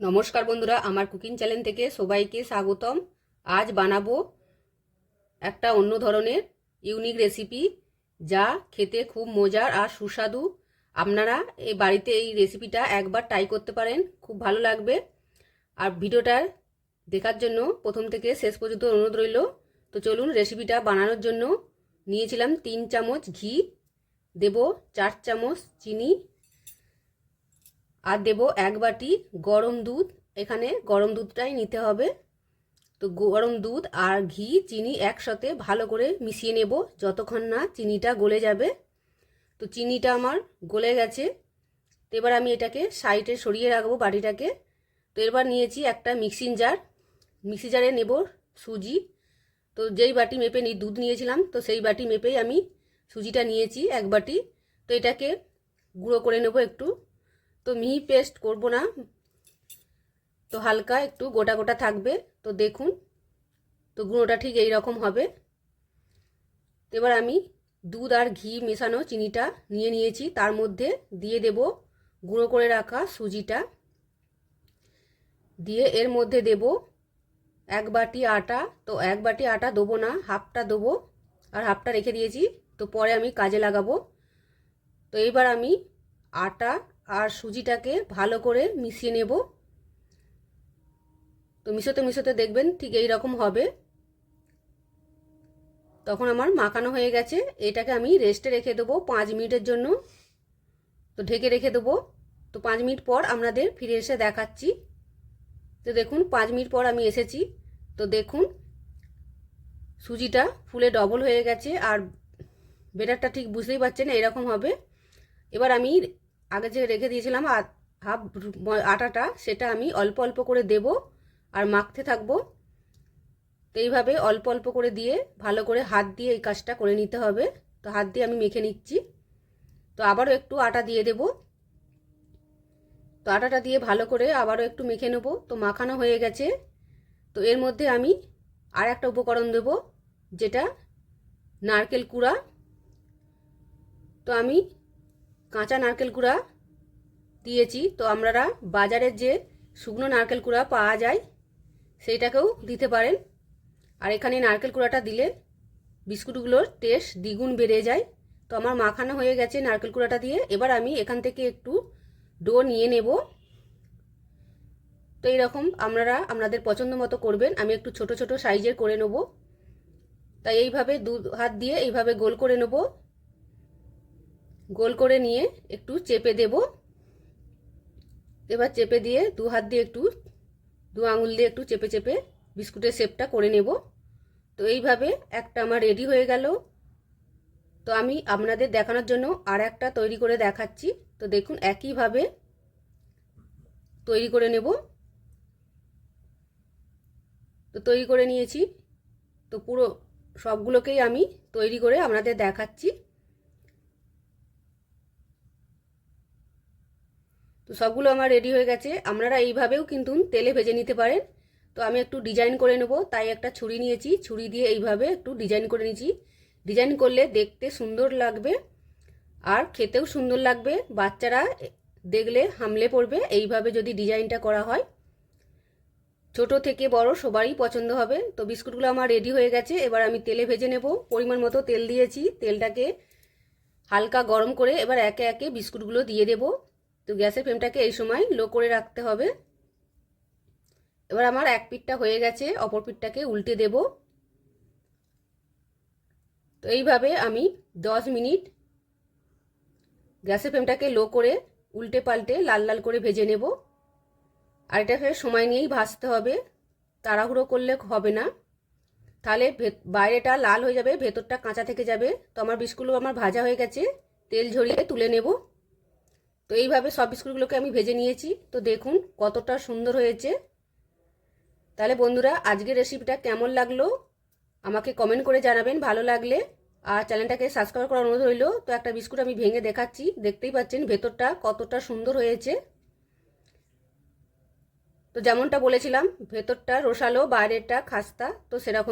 নমস্কার বন্ধুরা, আমার কুকিং চ্যানেল থেকে সবাইকে স্বাগতম। আজ বানাবো একটা অন্য ধরনের ইউনিক রেসিপি যা খেতে খুব মজার আর সুস্বাদু। আপনারা এই বাড়িতে এই রেসিপিটা একবার ট্রাই করতে পারেন, খুব ভালো লাগবে। আর ভিডিওটার দেখার জন্য প্রথম থেকে শেষ পর্যন্ত অনুরোধ রইল। তো চলুন রেসিপিটা বানানোর জন্য নিয়েছিলাম তিন চামচ ঘি, দেব চার চামচ চিনি আর দেব এক বাটি গরম দুধ। এখানে গরম দুধটাই নিতে হবে। তো গরম দুধ আর ঘি, চিনি একসাথে ভালো করে মিশিয়ে নেব। যতক্ষণ না চিনিটা গলে যাবে। তো চিনিটা আমার গলে গেছে। তো এবার আমি এটাকে সাইডে সরিয়ে রাখব বাটিটাকে। তো এবার নিয়েছি একটা মিক্সিং জার। মিক্সি জারে নেব সুজি। তো যেই বাটি মেপে নি দুধ নিয়েছিলাম, তো সেই বাটি মেপেই আমি সুজিটা নিয়েছি এক বাটি। তো এটাকে গুঁড়ো করে নেব একটু। তো মিহি পেস্ট করব না। তো হালকা একটু গোটা গোটা থাকবে। তো দেখুন, তো গুঁড়োটা ঠিক এই রকম হবে। এবার আমি দুধ আর ঘি মেশানো চিনিটা নিয়ে নিয়েছি। তার মধ্যে দিয়ে দেব গুঁড়ো করে রাখা সুজিটা। দিয়ে এর মধ্যে দেব এক বাটি আটা। তো এক বাটি আটা দেবো না, হাফটা দেবো আর হাফটা রেখে দিয়েছি। তো পরে আমি কাজে লাগাবো। তো এইবার আমি আটা আর সুজিটাকে ভালো করে মিশিয়ে নেব। তো মিশোতে মিশোতে দেখবেন ঠিক এই রকম হবে। তখন আমার মাখানো হয়ে গেছে। এটাকে আমি রেস্টে রেখে দেবো পাঁচ মিনিটের জন্য। তো ঢেকে রেখে দেবো। তো পাঁচ মিনিট পর আপনাদের ফিরে এসে দেখাচ্ছি। তো দেখুন, পাঁচ মিনিট পর আমি এসেছি। তো দেখুন, সুজিটা ফুলে ডবল হয়ে গেছে। আর বেটারটা ঠিক বুঝতেই পারছেন, এরকম হবে। এবার আমি আগে যে রেখে দিয়েছিলাম হাফ আটাটা, সেটা আমি অল্প অল্প করে দেব আর মাখতে থাকব। তো এইভাবে অল্প অল্প করে দিয়ে ভালো করে হাত দিয়ে এই কাজটা করে নিতে হবে। তো হাত দিয়ে আমি মেখে নিচ্ছি। তো আবারও একটু আটা দিয়ে দেব। তো আটাটা দিয়ে ভালো করে আবারও একটু মেখে নেব। তো মাখানো হয়ে গেছে। তো এর মধ্যে আমি আর একটা উপকরণ দেব, যেটা নারকেল কুড়া। তো আমি কাঁচা নারকেল কুড়া দিয়েছি। তো আপনারা বাজারের যে শুকনো নারকেল কুড়া পাওয়া যায়, সেইটাকেও দিতে পারেন। আর এখানে নারকেল কুড়াটা দিলে বিস্কুটগুলোর টেস্ট দ্বিগুণ বেড়ে যায়। তো আমার মাখানো হয়ে গেছে নারকেল কুড়াটা দিয়ে। এবার আমি এখান থেকে একটু ডো নিয়ে নেব। তো এইরকম আপনারা আপনাদের পছন্দ মতো করবেন। আমি একটু ছোট ছোট সাইজের করে নেব। তাই এইভাবে দু হাত দিয়ে এইভাবে গোল করে নেব। গোল করে নিয়ে একটু চেপে দেব। এবার চেপে দিয়ে দু হাত দিয়ে একটু, দু আঙুল দিয়ে একটু চেপে চেপে বিস্কুটের শেপটা করে নেব। তো এইভাবে একটা আমার রেডি হয়ে গেল। তো আমি আপনাদের দেখানোর জন্য আর একটা তৈরি করে দেখাচ্ছি। তো দেখুন, একইভাবে তৈরি করে নেব। তো তৈরি করে নিয়েছি। তো পুরো সবগুলোকেই আমি তৈরি করে আপনাদের দেখাচ্ছি। তো সবগুলো আমার রেডি হয়ে গেছে। আপনারা এইভাবেও কিন্তু তেলে ভেজে নিতে পারেন। তো আমি একটু ডিজাইন করে নেব, তাই একটা ছুরি নিয়েছি। ছুরি দিয়ে এইভাবে একটু ডিজাইন করে নিয়েছি। ডিজাইন করলে দেখতে সুন্দর লাগবে আর খেতেও সুন্দর লাগবে। বাচ্চারা দেখলে হামলে পড়বে। এইভাবে যদি ডিজাইনটা করা হয়, ছোট থেকে বড় সবারই পছন্দ হবে। তো বিস্কুটগুলো আমার রেডি হয়ে গেছে। এবার আমি তেলে ভেজে নেব। পরিমাণ মতো তেল দিয়েছি। তেলটাকে হালকা গরম করে এবার একে একে বিস্কুটগুলো দিয়ে দেবো। তো গ্যাসের ফ্লেমটাকে এই সময় লো করে রাখতে হবে। এবার আমার এক পিঠটা হয়ে গেছে, অপর পিঠটাকে উল্টে দেব। তো এইভাবে আমি দশ মিনিট গ্যাসের ফ্লেমটাকে লো করে উল্টে পাল্টে লাল লাল করে ভেজে নেব। আর এটা ফের সময় নিয়েই ভাজতে হবে। তাড়াহুড়ো করলে হবে না। তাহলে বাইরেটা লাল হয়ে যাবে, ভেতরটা কাঁচা থেকে যাবে। তো আমার বিস্কুটগুলো আমার ভাজা হয়ে গেছে। তেল ঝরিয়ে তুলে নেব। তো এইভাবে সব বিস্কুটগুলোকে আমি ভেজে নিয়েছি। তো দেখুন কতটা সুন্দর হয়েছে। তাহলে বন্ধুরা, আজকের রেসিপিটা কেমন লাগল? আমাকে কমেন্ট করে জানাবেন, ভালো লাগলে। আর চ্যানেলটাকে সাবস্ক্রাইব করার অনুরোধ রইল। তো একটা বিস্কুট আমি ভেঙে দেখাচ্ছি, দেখতেই পাচ্ছেন ভেতরটা কতটা সুন্দর হয়েছে। তো যেমনটা বলেছিলাম, ভেতরটা রসালো, বাইরেরটা খাস্তা, তো সেরকম